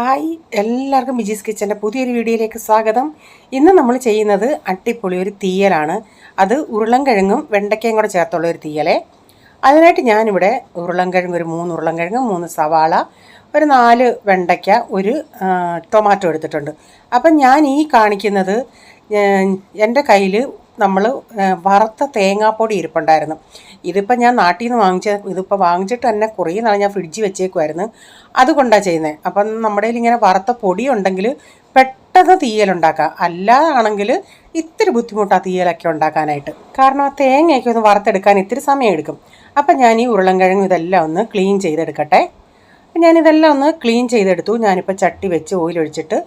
Hi എല്ലാവർക്കും ബിജീസ് കിച്ചന്റെ പുതിയൊരു വീഡിയോയിലേക്ക് സ്വാഗതം. ഇന്ന് നമ്മൾ ചെയ്യുന്നത് അട്ടിപ്പൊളി ഒരു തീയലാണ്. അത് ഉരുളൻകിഴങ്ങും വെണ്ടയ്ക്കയും കൂടെ ചേർത്തുള്ള ഒരു തീയലേ. അതിനായിട്ട് ഞാനിവിടെ ഉരുളൻകിഴങ്ങ് ഒരു മൂന്ന് ഉരുളൻകിഴങ്ങ് മൂന്ന് സവാള ഒരു നാല് വെണ്ടയ്ക്ക ഒരു ടൊമാറ്റോ എടുത്തിട്ടുണ്ട്. അപ്പം ഞാൻ ഈ കാണിക്കുന്നത് എന്റെ കയ്യിൽ നമ്മൾ വറുത്ത തേങ്ങാപ്പൊടി ഇരിപ്പുണ്ടായിരുന്നു. ഇതിപ്പോൾ ഞാൻ നാട്ടിൽ നിന്ന് വാങ്ങിച്ച ഇതിപ്പോൾ വാങ്ങിച്ചിട്ട് തന്നെ കുറേ നാൾ ഞാൻ ഫ്രിഡ്ജിൽ വെച്ചേക്കുമായിരുന്നു അതുകൊണ്ടാണ് ചെയ്യുന്നത് അപ്പം നമ്മുടെ ഇങ്ങനെ വറുത്ത പൊടി ഉണ്ടെങ്കിൽ പെട്ടെന്ന് തീയലുണ്ടാക്കാം. അല്ലാതാണെങ്കിൽ ഇത്തിരി ബുദ്ധിമുട്ടാണ് തീയലൊക്കെ ഉണ്ടാക്കാനായിട്ട്. കാരണം ആ തേങ്ങയൊക്കെ ഒന്ന് വറുത്തെടുക്കാൻ ഇത്തിരി സമയം എടുക്കും അപ്പം ഞാൻ ഈ ഉരുളൻകിഴങ്ങ് ഇതെല്ലാം ഒന്ന് ക്ലീൻ ചെയ്തെടുക്കട്ടെ. ഞാനിതെല്ലാം ഒന്ന് ക്ലീൻ ചെയ്തെടുത്തു. ഞാനിപ്പോൾ ചട്ടി വെച്ച് ഓയിലൊഴിച്ചിട്ട്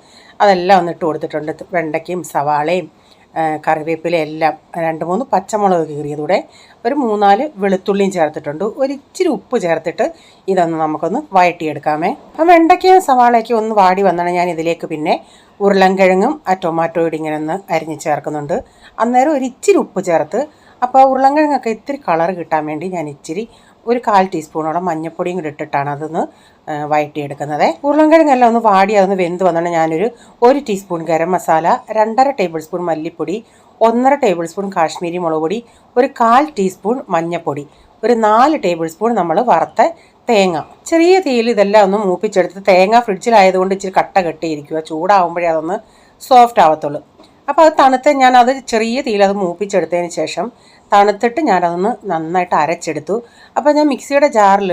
അതെല്ലാം ഒന്ന് ഇട്ട് കൊടുത്തിട്ടുണ്ട്. വെണ്ടയ്ക്കയും സവാളയും ആ, കറിവേപ്പിലയും എല്ലാം രണ്ട് മൂന്ന് പച്ചമുളക് കീറിയതൂടെ ഒരു മൂന്നാൽ വെളുത്തുള്ളിയും ചേർത്തിട്ടുണ്ട്. ഒരു ഇച്ചിരി ഉപ്പ് ചേർത്തിട്ട് ഇതൊന്ന് നമുക്കൊന്ന് വഴട്ടിയെടുക്കാമേ ആ വെണ്ടയ്ക്കയും സവാളയൊക്കെ ഒന്ന് വാടി വന്നാണ് ഞാൻ ഇതിലേക്ക് പിന്നെ ഉരുളൻകിഴങ്ങും ആ ടൊമാറ്റോയുടെ ഇങ്ങനെ ഒന്ന് അരിഞ്ഞ് ചേർക്കുന്നുണ്ട്. അന്നേരം ഒരു ഇച്ചിരി ഉപ്പ് ചേർത്ത് അപ്പോൾ ഉരുളൻകിഴങ്ങൊക്കെ ഇത്തിരി കളർ കിട്ടാൻ വേണ്ടി ഞാൻ ഇച്ചിരി ഒരു കാൽ ടീസ്പൂണോളം മഞ്ഞൾപ്പൊടിയും കൂടി ഇട്ടിട്ടാണ് അതൊന്ന് വഴറ്റിയെടുക്കുന്നത്. ഉരുളൻകിഴങ്ങെല്ലാം ഒന്ന് വാടി അതൊന്ന് വെന്ത് വന്നാണ് ഞാനൊരു ഒരു ടീസ്പൂൺ ഗരം മസാല രണ്ടര ടേബിൾ സ്പൂൺ മല്ലിപ്പൊടി ഒന്നര ടേബിൾ സ്പൂൺ കാശ്മീരി മുളക് പൊടി ഒരു കാൽ ടീസ്പൂൺ മഞ്ഞൾപ്പൊടി ഒരു നാല് ടേബിൾ സ്പൂൺ നമ്മൾ വറുത്ത തേങ്ങ. ചെറിയ തീയിൽ ഇതെല്ലാം ഒന്ന് മൂപ്പിച്ചെടുത്ത് തേങ്ങ ഫ്രിഡ്ജിലായതുകൊണ്ട് ഇച്ചിരി കട്ട കെട്ടിയിരിക്കുക ചൂടാവുമ്പോഴേ അതൊന്ന് സോഫ്റ്റ് ആവത്തുള്ളൂ. അപ്പോൾ അത് തണുത്ത് ഞാൻ അത് ചെറിയ തീയിൽ അത് മൂപ്പിച്ചെടുത്തതിന് ശേഷം തണുത്തിട്ട് ഞാനതൊന്ന് നന്നായിട്ട് അരച്ചെടുത്തു. അപ്പോൾ ഞാൻ മിക്സിയുടെ ജാറിൽ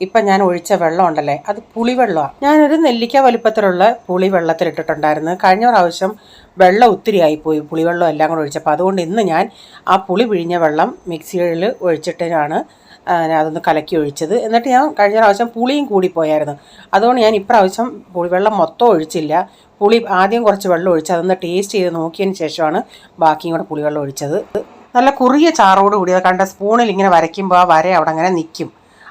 ഇപ്പം ഞാൻ ഒഴിച്ച വെള്ളം ഉണ്ടല്ലേ അത് പുളിവെള്ളമാണ് ഞാനൊരു നെല്ലിക്ക വലിപ്പത്തിലുള്ള പുളി വെള്ളത്തിലിട്ടിട്ടുണ്ടായിരുന്നു കഴിഞ്ഞ പ്രാവശ്യം വെള്ളം ഒത്തിരി ആയിപ്പോയി പുളിവെള്ളം എല്ലാം കൂടെ ഒഴിച്ചപ്പോൾ അതുകൊണ്ട് ഇന്ന് ഞാൻ ആ പുളി പിഴിഞ്ഞ വെള്ളം മിക്സിയിൽ ഒഴിച്ചിട്ടാണ് അതൊന്ന് കലക്കി ഒഴിച്ചത്. എന്നിട്ട് ഞാൻ കഴിഞ്ഞ പ്രാവശ്യം പുളിയും കൂടിപ്പോയായിരുന്നു അതുകൊണ്ട് ഞാൻ ഇപ്രാവശ്യം പുളിവെള്ളം മൊത്തം ഒഴിച്ചില്ല. പുളി ആദ്യം കുറച്ച് വെള്ളം ഒഴിച്ച് അതൊന്ന് ടേസ്റ്റ് ചെയ്ത് നോക്കിയതിന് ശേഷമാണ് ബാക്കിയും കൂടെ പുളിവെള്ളം ഒഴിച്ചത്. നല്ല കുറിയ ചാറോട് കൂടി അത് കണ്ട സ്പൂണിൽ ഇങ്ങനെ വരയ്ക്കുമ്പോൾ ആ വര അവിടെ അങ്ങനെ നിൽക്കും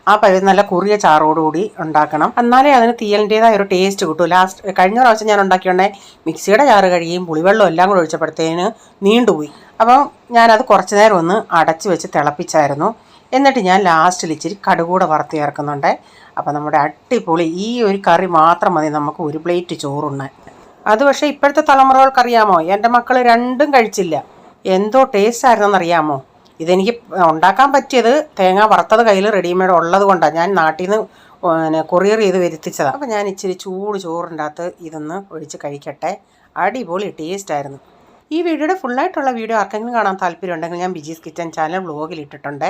ആ പരുവം നല്ല കുറിയ ചാറോടുകൂടി ഉണ്ടാക്കണം. എന്നാലേ അതിന് തീയലിന്റെതായ ഒരു ടേസ്റ്റ് കിട്ടൂ. ലാസ്റ്റ് കഴിഞ്ഞ പ്രാവശ്യം ഞാൻ ഉണ്ടാക്കിയോണ്ടേ മിക്സിയുടെ ചാറ് കഴിയും പുളിവെള്ളം എല്ലാം കൂടെ ഒഴിച്ചപ്പോഴത്തേന് നീണ്ടുപോയി. അപ്പം ഞാനത് കുറച്ച് നേരം ഒന്ന് അടച്ചു വെച്ച് തിളപ്പിച്ചായിരുന്നു. എന്നിട്ട് ഞാൻ ലാസ്റ്റിൽ ഇച്ചിരി കടുകൂടെ വറുത്ത് ചേർക്കുന്നുണ്ട്. അപ്പോൾ നമ്മുടെ അടിപൊളി ഈ ഒരു കറി മാത്രം മതി നമുക്ക് ഒരു പ്ലേറ്റ് ചോറുണ്ണാൻ. അത് പക്ഷേ ഇപ്പോഴത്തെ തലമുറകൾക്കറിയാമോ എന്റെ മക്കൾ രണ്ടും കഴിച്ചില്ല. എന്തോ ടേസ്റ്റ് ആയിരുന്നെന്നറിയാമോ ഇതെനിക്ക് ഉണ്ടാക്കാൻ പറ്റിയത് തേങ്ങ വറുത്തത് കയ്യിൽ റെഡിമെയ്ഡ് ഉള്ളത് കൊണ്ടാണ്. ഞാൻ നാട്ടിൽ നിന്ന് പിന്നെ കൊറിയർ ചെയ്ത് വരുത്തിച്ചതാണ് അപ്പോൾ ഞാൻ ഇച്ചിരി ചൂട് ചോറിന്റെ അകത്ത് ഇതൊന്ന് ഒഴിച്ച് കഴിക്കട്ടെ. അടിപൊളി ടേസ്റ്റ് ആയിരുന്നു. ഈ വീഡിയോയുടെ ഫുള്ളായിട്ടുള്ള വീഡിയോ ആർക്കെങ്കിലും കാണാൻ താല്പര്യം ഉണ്ടെങ്കിൽ ഞാൻ ബിജീസ് കിച്ചൻ ചാനൽ വ്ലോഗിൽ ഇട്ടിട്ടുണ്ട്.